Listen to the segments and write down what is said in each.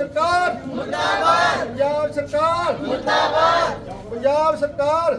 ਸਰਕਾਰ। ਮੁਰਦਾਬਾਦ। ਪੰਜਾਬ ਸਰਕਾਰ। ਮੁਰਦਾਬਾਦ। ਪੰਜਾਬ ਸਰਕਾਰ।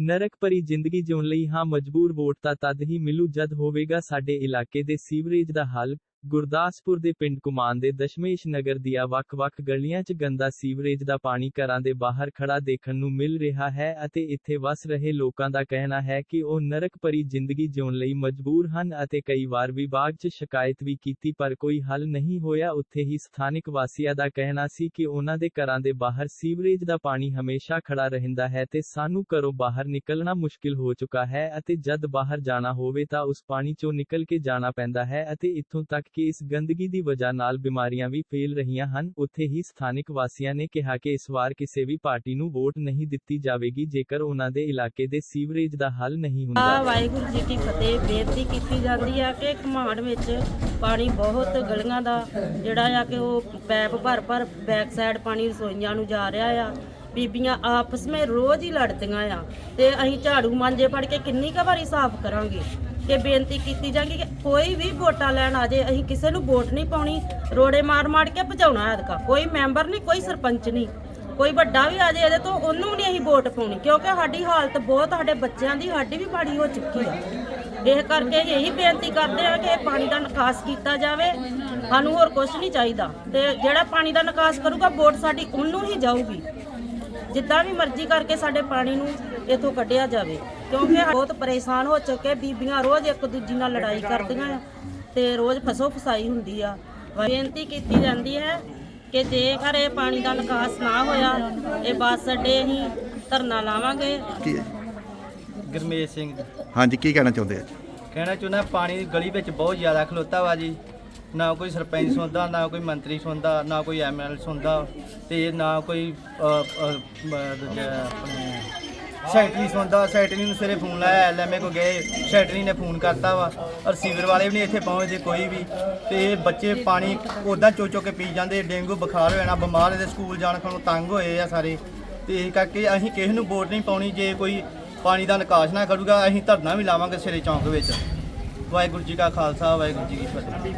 ਨਰਕ ਭਰੀ ਜ਼ਿੰਦਗੀ ਜਿਉਣ ਲਈ ਹਾਂ ਮਜਬੂਰ ਵੋਟ ਤਾਂ ਤਦ ਹੀ ਮਿਲੂ ਜਦ ਹੋਵੇਗਾ ਸਾਡੇ ਇਲਾਕੇ ਦੇ ਸੀਵਰੇਜ ਦਾ ਹੱਲ। ਗੁਰਦਾਸਪੁਰ ਦੇ ਪਿੰਡ ਕੁਮਾਨ ਦੇ ਦਸ਼ਮੇਸ਼ ਨਗਰ ਦੀਆਂ ਵੱਖ-ਵੱਖ ਗਲੀਆਂ 'ਚ ਗੰਦਾ ਸੀਵਰੇਜ ਦਾ ਪਾਣੀ ਘਰਾਂ ਦੇ ਬਾਹਰ ਖੜਾ ਦੇਖਣ ਨੂੰ ਮਿਲ ਰਿਹਾ ਹੈ ਅਤੇ ਇੱਥੇ ਵਸ ਰਹੇ ਲੋਕਾਂ ਦਾ ਕਹਿਣਾ ਹੈ ਕਿ ਉਹ ਨਰਕ ਭਰੀ ਜ਼ਿੰਦਗੀ ਜਿਉਣ ਲਈ ਮਜਬੂਰ ਹਨ ਅਤੇ ਕਈ ਵਾਰ ਵਿਭਾਗ 'ਚ ਸ਼ਿਕਾਇਤ ਵੀ ਕੀਤੀ ਪਰ ਕੋਈ ਹੱਲ ਨਹੀਂ ਹੋਇਆ। ਉੱਥੇ ਹੀ ਸਥਾਨਕ ਵਾਸੀਆਂ ਦਾ ਕਹਿਣਾ ਸੀ ਕਿ ਉਹਨਾਂ ਦੇ ਘਰਾਂ ਦੇ ਬਾਹਰ ਸੀਵਰੇਜ ਦਾ ਪਾਣੀ ਹਮੇਸ਼ਾ ਖੜਾ ਰਹਿੰਦਾ ਹੈ ਤੇ ਸਾਨੂੰ ਘਰੋਂ ਬਾਹਰ ਨਿਕਲਣਾ ਮੁਸ਼ਕਿਲ ਹੋ ਚੁੱਕਾ ਹੈ ਅਤੇ ਜਦ ਬਾਹਰ ਜਾਣਾ ਹੋਵੇ ਤਾਂ ਉਸ ਪਾਣੀ 'ਚੋਂ ਨਿਕਲ ਕੇ ਜਾਣਾ ਪੈਂਦਾ ਹੈ ਅਤੇ ਇੱਥੋਂ ਤੱਕ ਕਿ ਇਸ ਗੰਦਗੀ ਦੀ ਵਜ੍ਹਾ ਨਾਲ ਬਿਮਾਰੀਆਂ ਵੀ ਫੈਲ ਰਹੀਆਂ ਹਨ। ਉੱਥੇ ਹੀ ਸਥਾਨਿਕ ਵਾਸੀਆਂ ਨੇ ਕਿਹਾ ਕਿ ਇਸ ਵਾਰ ਕਿਸੇ ਵੀ ਪਾਰਟੀ ਨੂੰ ਵੋਟ ਨਹੀਂ ਦਿੱਤੀ ਜਾਵੇਗੀ, ਜੇਕਰ ਉਹਨਾਂ ਦੇ ਇਲਾਕੇ ਦੇ ਸੀਵਰੇਜ ਦਾ ਹੱਲ ਨਹੀਂ ਹੁੰਦਾ। ਵਾਹਿਗੁਰੂ ਜੀ ਕੀ ਫਤਿਹ। ਬੇਨਤੀ ਕੀਤੀ ਜਾਂਦੀ ਆ ਕਿ ਘਮਾੜ ਵਿੱਚ ਪਾਣੀ ਬਹੁਤ ਗਲੀਆਂ ਦਾ ਜਿਹੜਾ ਆ ਕਿ ਉਹ ਪੈਪ ਭਰ ਭਰ ਬੈਕ ਸਾਈਡ ਪਾਣੀ ਰਸੋਈਆਂ ਨੂੰ ਜਾ ਰਿਹਾ ਆ। ਬੀਬੀਆਂ ਆਪਸ ਵਿੱਚ ਰੋਜ਼ ਹੀ ਲੜਦੀਆਂ ਆ। ਤੇ ਅਸੀਂ ਝਾੜੂ ਮਾਂਜੇ ਫੜ ਕੇ ਕਿੰਨੀ ਕੁ ਵਾਰੀ ਸਾਫ਼ ਕਰਾਂਗੇ? ਕਿ ਬੇਨਤੀ ਕੀਤੀ ਜਾਂਦੀ ਕਿ ਕੋਈ ਵੀ ਵੋਟਾਂ ਲੈਣ ਆ ਜੇ, ਅਸੀਂ ਕਿਸੇ ਨੂੰ ਵੋਟ ਨਹੀਂ ਪਾਉਣੀ, ਰੋੜੇ ਮਾਰ ਮਾਰ ਕੇ ਭਜਾਉਣਾ ਐਤਕਾ ਕੋਈ ਮੈਂਬਰ ਨਹੀਂ, ਕੋਈ ਸਰਪੰਚ ਨਹੀਂ। ਕੋਈ ਵੱਡਾ ਵੀ ਆ ਜਾਏ ਇਹਦੇ ਤੋਂ, ਉਹਨੂੰ ਨਹੀਂ ਅਸੀਂ ਵੋਟ ਪਾਉਣੀ, ਕਿਉਂਕਿ ਸਾਡੀ ਹਾਲਤ ਬਹੁਤ, ਸਾਡੇ ਬੱਚਿਆਂ ਦੀ ਸਾਡੀ ਵੀ ਮਾੜੀ ਹੋ ਚੁੱਕੀ ਹੈ। ਇਹ ਕਰਕੇ ਅਸੀਂ ਇਹੀ ਬੇਨਤੀ ਕਰਦੇ ਆ ਕਿ ਇਹ ਪਾਣੀ ਦਾ ਨਿਕਾਸ ਕੀਤਾ ਜਾਵੇ। ਸਾਨੂੰ ਹੋਰ ਕੁਝ ਨਹੀਂ ਚਾਹੀਦਾ। ਤੇ ਜਿਹੜਾ ਪਾਣੀ ਦਾ ਨਿਕਾਸ ਕਰੂਗਾ, ਵੋਟ ਸਾਡੀ ਉਹਨੂੰ ਹੀ ਜਾਊਗੀ। ਜਿੱਦਾਂ ਵੀ ਮਰਜ਼ੀ ਕਰਕੇ ਸਾਡੇ ਪਾਣੀ ਨੂੰ ਇਥੋਂ ਕੱਢਿਆ ਜਾਵੇ। ਕਿਉਂਕਿ ਬਹੁਤ ਪਰੇਸ਼ਾਨ ਹੋ ਚੁੱਕੇ ਬੀਬੀਆਂ ਰੋਜ਼ ਇੱਕ ਦੂਜੀ ਨਾਲ ਲੜਾਈ ਕਰਦੀਆਂ ਆ ਤੇ ਰੋਜ਼ ਫਸੋ ਫਸਾਈ ਹੁੰਦੀ ਆ। ਬੇਨਤੀ ਕੀਤੀ ਜਾਂਦੀ ਹੈ ਕਿ ਜੇਕਰ ਇਹ ਪਾਣੀ ਦਾ ਨਿਕਾਸ ਨਾ ਹੋਇਆ ਇਹ ਬੱਸ ਅੱਡੇ ਅਸੀਂ ਧਰਨਾ ਲਾਵਾਂਗੇ। ਕੀ? ਹੈ? ਗਰਮੇਸ਼ ਸਿੰਘ ਜੀ। ਹਾਂਜੀ ਕੀ ਕਹਿਣਾ ਚਾਹੁੰਦੇ ਆ? ਕਹਿਣਾ ਚਾਹੁੰਦਾ ਪਾਣੀ ਦੀ ਗਲੀ ਵਿੱਚ ਬਹੁਤ ਜ਼ਿਆਦਾ ਖਲੋਤਾ ਵਾ ਜੀ। ਨਾ ਕੋਈ ਸਰਪੰਚ ਸੁਣਦਾ ਨਾ ਕੋਈ ਮੰਤਰੀ ਸੁਣਦਾ ਨਾ ਕੋਈ ਐਮਐਲ ਸੁਣਦਾ ਤੇ ਨਾ ਕੋਈ ਅ, ਅ, ਮ, ਦੂਜਾ ਆਪਣੇ ਸੈਕਟਰੀ ਸੁਣਦਾ ਸੈਕਟਰੀ ਨੂੰ ਸਵੇਰੇ ਫੋਨ ਲਾਇਆ, ਐਲਐਮਏ ਕੋ ਗਏ ਸੈਕਟਰੀ ਨੇ ਫੋਨ ਕਰਤਾ ਵਾ। ਔਰ ਸੀਵਰ ਵਾਲੇ ਵੀ ਨਹੀਂ ਇੱਥੇ ਪਹੁੰਚਦੇ ਕੋਈ ਵੀ। ਤੇ ਇਹ ਬੱਚੇ ਪਾਣੀ ਉਦਾਂ ਚੋ ਚੋ ਕੇ ਪੀ ਜਾਂਦੇ, ਡੇਂਗੂ ਬੁਖਾਰ ਹੋ ਜਾਣਾ ਬਿਮਾਰ ਇਹਦੇ ਸਕੂਲ ਜਾਣ ਖਣੋਂ ਤੰਗ ਹੋਏ ਆ ਸਾਰੇ। ਤੇ ਇਹ ਕਰਕੇ ਅਸੀਂ ਕਿਸੇ ਨੂੰ ਵੋਟ ਨਹੀਂ ਪਾਉਣੀ, ਜੇ ਕੋਈ ਪਾਣੀ ਦਾ ਨਿਕਾਸ ਨਾ ਕਰੂਗਾ, ਅਸੀਂ ਧਰਨਾ ਵੀ ਲਾਵਾਂਗੇ ਸਿਰੇ ਚੌਂਕ ਵਿੱਚ। ਵਾਹਿਗੁਰੂ ਜੀ ਕਾ ਖਾਲਸਾ, ਵਾਹਿਗੁਰੂ ਜੀ ਕੀ ਫਤਿਹ।